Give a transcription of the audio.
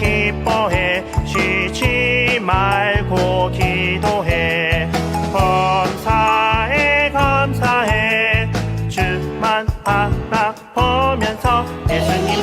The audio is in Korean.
기뻐해. 쉬지 말고 기도해. 감사해 감사해. 주만 바라보면서 예수님